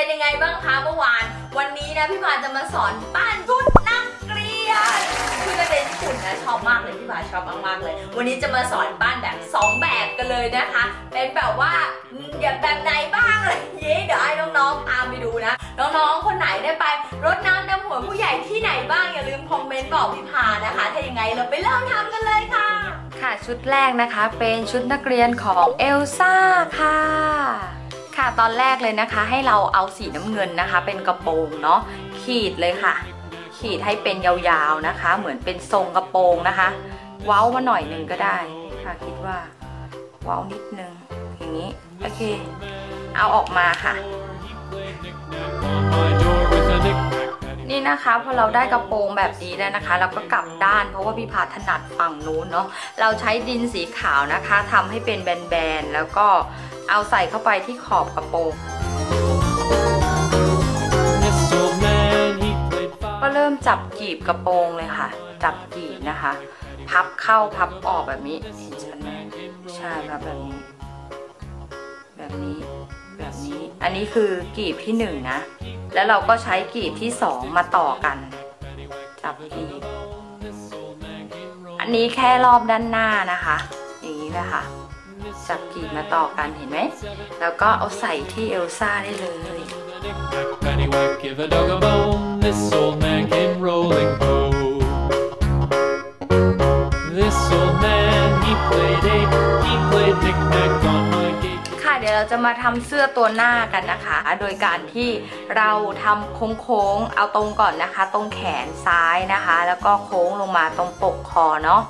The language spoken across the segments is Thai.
เป็นยังไงบ้างคะเมื่อวาน วันนี้นะพี่พาจะมาสอนปั้นชุดนักเรียนคือนักเรียนญี่ปุ่นนะชอบมากเลยพี่พาชอบมากๆเลย วันนี้จะมาสอนปั้นแบบสองแบบกันเลยนะคะ เป็นแบบว่าอย่างแบบไหนบ้างอะไรอย่างนี้เดี๋ยวให้น้องๆตามไปดูนะน้องๆคนไหนได้ไปรดน้ำดำหัวผู้ใหญ่ที่ไหนบ้างอย่าลืมคอมเมนต์บอกพี่พานะคะ ถ้าอยังไงเราไปเริ่มทำกันเลยค่ะ ค่ะชุดแรกนะคะเป็นชุดนักเรียนของเอลซ่าค่ะ ค่ะตอนแรกเลยนะคะ ให้เราเอาสีน้ำเงินนะคะ เป็นกระโปรงเนาะขีดเลยค่ะ ขีดให้เป็นยาวๆนะคะ เหมือนเป็นทรงกระโปรงนะคะ เว้ามาหน่อยหนึ่งก็ได้ค่ะคิดว่า เว้านิดนึงอย่างนี้โอเค เอาออกมาค่ะ นี่นะคะพอเราได้กระโปรงแบบนี้แล้วนะคะ เราก็กลับด้านเพราะว่าพี่พาถนัดฝั่งนู้นเนาะเราใช้ดินสีขาวนะคะทำให้เป็นแบนๆแล้วก็เอาใส่เข้าไปที่ขอบกระโปรงก็เริ่มจับกีบกระโปรงเลยค่ะ จับกีบนะคะ พับเข้าพับออกแบบนี้เห็นชัดไหมใช่ครับแบบนี้ แบบนี้แบบนี้ อันนี้คือกีบที่หนึ่งนะ แล้วเราก็ใช้กีบที่สองมาต่อกัน จับกีบ อันนี้แค่รอบด้านหน้านะคะ อย่างนี้นะคะ จับกีบมาต่อกันเห็นไหม แล้วก็เอาใส่ที่เอลซ่าได้เลย เดี๋ยเราจะมาทำเสื้อตัวหน้ากันนะคะ โดยการที่เราทำโค้งๆเอาตรงก่อนนะคะ ตรงแขนซ้ายนะคะ แล้วก็โค้งลงมาตรงปกคอเนาะ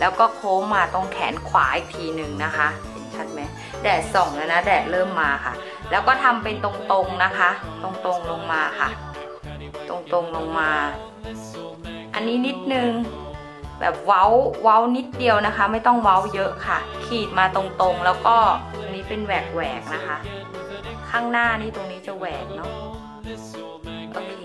แล้วก็โค้งมาตรงแขนขวาอีกทีหนึ่งนะคะเห็นชัดไหมแดดส่องแล้วนะแดดเริ่มมาค่ะ แล้วก็ทำเป็นตรงๆนะคะ ตรงๆลงมาค่ะ ตรงๆลงมา อันนี้นิดนึงแบบเว้าเว้านิดเดียวนะคะ ไม่ต้องเว้าเยอะค่ะ ขีดมาตรงๆ แล้วก็ เป็นแหวกแหวกๆนะคะ ข้างหน้านี่ตรงนี้จะแหวกเนาะโอเค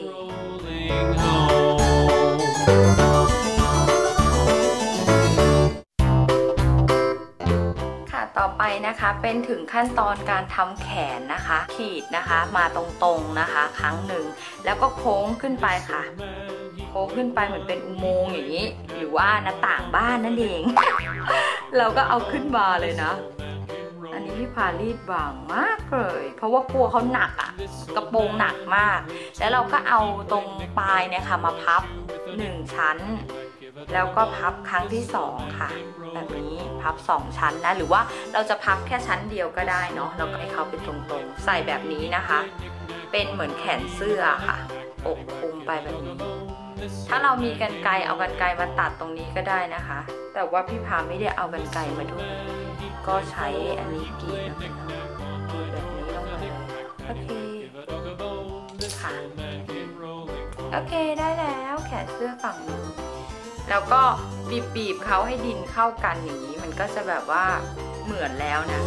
ค่ะต่อไปนะคะเป็นถึงขั้นตอนการทำแขนนะคะ ขีดนะคะมาตรงๆนะคะ ครั้งหนึ่ง แล้วก็โค้งขึ้นไปค่ะโค้งขึ้นไปเหมือนเป็นอุโมงค์อย่างนี้ หรือว่าหน้าต่างบ้านนั่นเอง เราก็เอาขึ้นมาเลยนะ อันนี้พี่พารีดบางมากเลย เพราะว่ากลัวเขาหนักอะ่ะกระโปรงหนักมาก แล้วเราก็เอาตรงปลายเนี่ยค่ะมาพับหนึ่งชั้น แล้วก็พับครั้งที่สองค่ะ แบบนี้พับสองชั้นนะ หรือว่าเราจะพับแค่ชั้นเดียวก็ได้เนาะแล้วก็ให้เขาเป็นตรงๆ ใส่แบบนี้นะคะ เป็นเหมือนแขนเสื้อค่ะอกคลุมไปแบบนี้ ถ้าเรามีกันไกรเอากันไกรมาตัดตรงนี้ก็ได้นะคะ แต่ว่าพี่พาไม่ได้เอากันไกรมาด้วย ก็ใช้อันนี้กรีดนะคะกรีดแบบนี้ลงมาเลยโอเคค่ะโอเคได้แล้วแขนเสื้อฝั่งนี้แล้วก็บีบบีบๆเขาให้ดินเข้ากันอย่างนี้ มันก็จะแบบว่าเหมือนแล้วนะ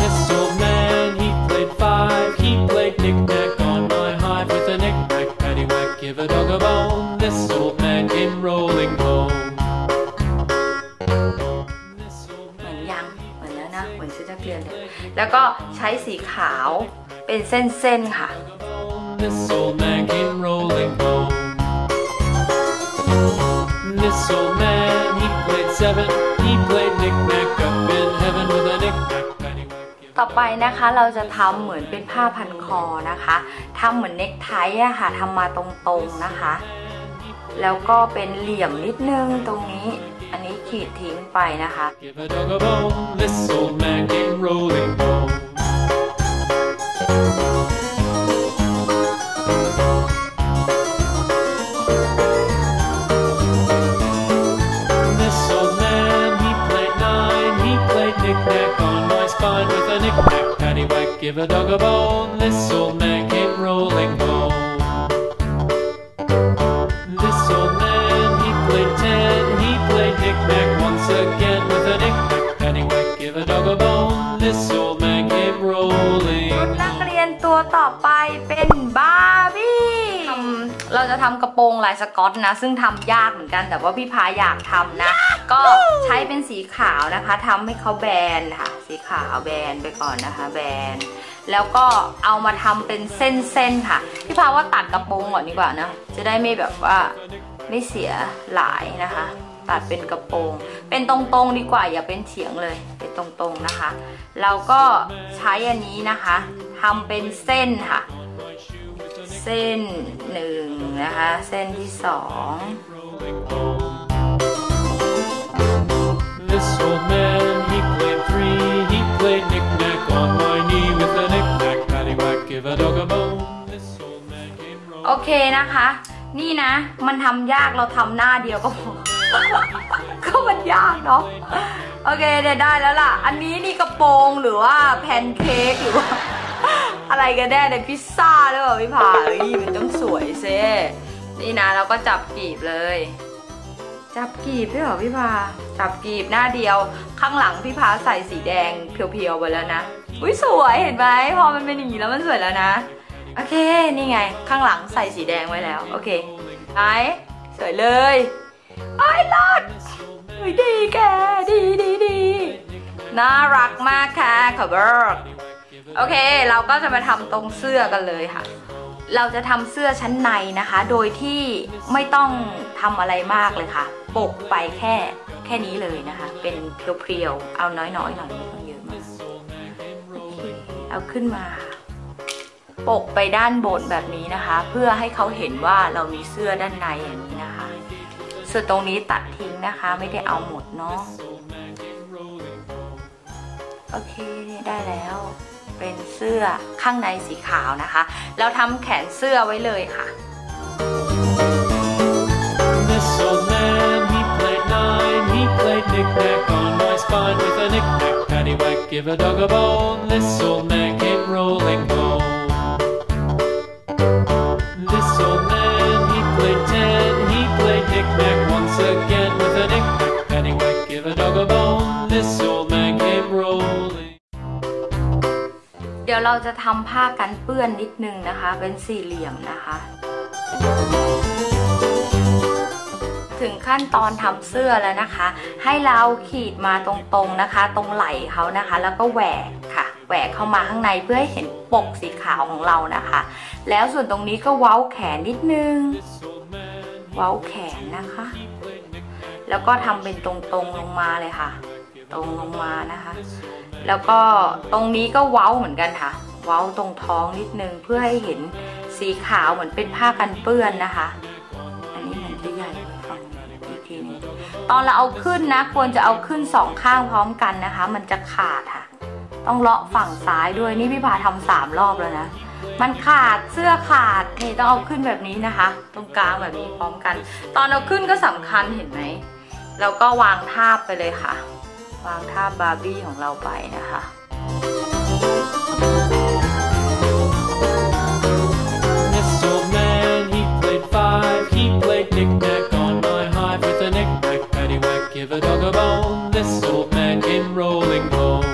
This old man, he played five. He played knick-knack นแล้วนะเหมือนชุดนักเรียนเลยแล้วก็ใช้สีขาวเป็นเส้นๆค่ะ bone. This old man came rolling home. This old man, he played seven. He played knick-knack up in heaven with a knick-knack, paddywhack, give ต่อไปนะคะเราจะทำเหมือนเป็นผ้าพันคอนะคะทำเหมือนเนคไทอะค่ะทำมาตรงๆนะคะ แล้วก็เป็นเหลี่ยมนิดนึงตรงนี้อันนี้ ขีดทิ้งไปนะคะ Give a dog a bone. This old man came rolling home. ตัวต่อไปเป็นบาร์บี้ทเราจะทำกระโปรงลายสกอตนะ ซึ่งทำยากเหมือนกัน แต่ว่าพี่พาอยากทำนะ ก็ใช้เป็นสีขาวนะคะทำให้เขาแบนค่ะ สีขาวแบนไปก่อนนะคะ แบน แล้วก็เอามาทำเป็นเส้นๆค่ะ พี่พาว่าตัดกระโปรงก่อนดีกว่านะ จะได้ไม่แบบว่าไม่เสียหลายนะคะตัดเป็นกระโปรง เป็นตรงๆดีกว่าอย่าเป็นเฉียงเลย เป็นตรงๆนะคะ เราก็ใช้อันนี้นะคะ ทำเป็นเส้นค่ะ เส้นหนึ่งนะคะ เส้นที่สอง This old man, he played three. He played knick-knack on my knee with a knick-knack, paddywhack, give a dog a bone. This old man came โอ rolling. เคนะคะ นี่นะ มันทำยากเราทำหน้าเดียวก็พอก็มันยากเนาะโอเคเดี๋ยวได้แล้วล่ะ อันนี้นี่กระโปรงหรือว่าแพนเค้กหรือว่า อะไรกันแน่ในพิซซ่าหรือเปล่าพี่ผาเฮ้ยมันต้องสวยเซนี่นะเราก็จับกีบเลย จับกีบด้วยเหรอพี่พาจับกีบหน้าเดียว ข้างหลังพี่พาใส่สีแดงเพียวๆไปแล้วนะอุ้ยสวยเห็นไหมพอมันเป็นอย่างนี้แล้วมันสวยแล้วนะโอเคนี่ไงข้างหลังใส่สีแดงไว้แล้วโอเคไหนสวยเลยไอ้ยรอดเฮ้ยดีแกดีดีดีน่ารักมากค่ะขอบเบิร์ก โอเค เราก็จะมาทำตรงเสื้อกันเลยค่ะ เราจะทำเสื้อชั้นในนะคะ โดยที่ไม่ต้องทำอะไรมากเลยค่ะ ปกไปแค่แค่นี้เลยนะคะ เป็นเพียวๆ เอาน้อยๆหน่อยไม่ต้องเยอะมากเอาขึ้นมา ปกไปด้านบนแบบนี้นะคะ เพื่อให้เขาเห็นว่าเรามีเสื้อด้านในอย่างนี้นะคะส่วนตรงนี้ตัดทิ้งนะคะ ไม่ได้เอาหมดเนาะโอเคได้แล้ว เป็นเสื้อข้างในสีขาวนะคะแล้วทำแขนเสื้อไว้เลยค่ะ This old man, he played nine. He played knick-knack on my spine with a knick-knack, paddywhack, give a dog a bone. This old man came rolling home. เราจะทำผ้ากันเปื้อนนิดนึงนะคะ เป็นสี่เหลี่ยมนะคะ ถึงขั้นตอนทำเสื้อแล้วนะคะ ให้เราขีดมาตรงๆนะคะ ตรงไหล่เขานะคะ แล้วก็แหวกค่ะ แหวกเข้ามาข้างในเพื่อให้เห็นปกสีขาวของเรานะคะ แล้วส่วนตรงนี้ก็เว้าแขนนิดนึง เว้าแขนนะคะ แล้วก็ทำเป็นตรงๆลงมาเลยค่ะ ตรงลงมานะคะ แล้วก็ตรงนี้ก็เว้าเหมือนกันค่ะ เว้าตรงท้องนิดนึงเพื่อให้เห็นสีขาวเหมือนเป็นผ้ากันเปื้อนนะคะ อันนี้มันจะใหญ่กว่าฝั่งอีกทีนึงตอนเราเอาขึ้นนะ ควรจะเอาขึ้นสองข้างพร้อมกันนะคะ มันจะขาดค่ะ ต้องเลาะฝั่งซ้ายด้วยนี่พี่พาทำสามรอบแล้วนะมันขาดเสื้อขาดนี่ต้องเอาขึ้นแบบนี้นะคะ ตรงกลางแบบนี้พร้อมกัน ตอนเอาขึ้นก็สำคัญเห็นไหมแล้วก็วางทาบไปเลยค่ะ วางทาบบาร์บี้ของเราไปนะคะ This old man, he played five. He played knick-knack on my hive with a knick-knack, paddywhack, give a dog a bone. This old man came rolling home.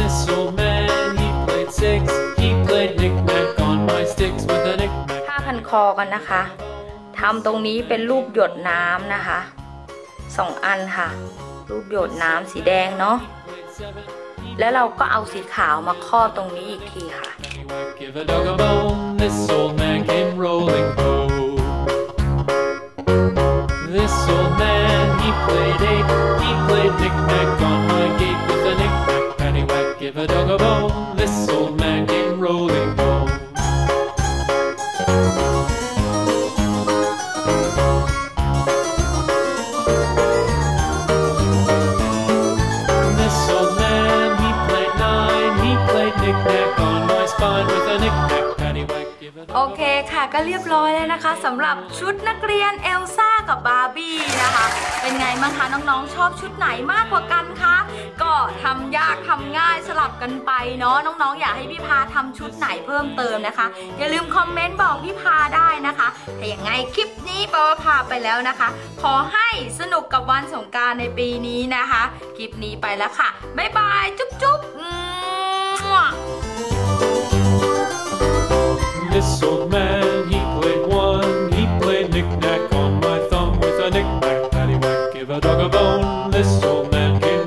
This old man, he played six. He played knick-knack on my sticks with a knick-knack. ผ้าพันคอกันนะคะทำตรงนี้เป็นรูปหยดน้ำนะคะ สองอันค่ะ รูปหยดน้ำสีแดงเนาะแล้วเราก็เอาสีขาวมาครอบตรงนี้อีกทีค่ะ Paddywhack, give a dog a bone. This old man came rolling home. This old man, he played eight. He played knick-knack on my gate with a knick-knack, paddywhack, give a dog a คค่ะ ก็เรียบร้อยแล้วนะคะสำหรับชุดนักเรียนเอลซ่ากับบาร์บี้นะคะ เป็นไงบ้างคะน้องๆ ชอบชุดไหนมากกว่ากันคะก็ทำยากทำง่ายสลับกันไปเนาะน้องๆ อยากให้พี่พาทำชุดไหนเพิ่มเติมนะคะ อย่าลืมคอมเมนต์บอกพี่พาได้นะคะถ้าอย่างไงคลิปนี้ปอพาไปแล้วนะคะ ขอให้สนุกกับวันสงการในปีนี้นะคะ คลิปนี้ไปแล้วค่ะบ๊ายบายจุ๊บจุ๊บ This old man, he played one, he played knick-knack.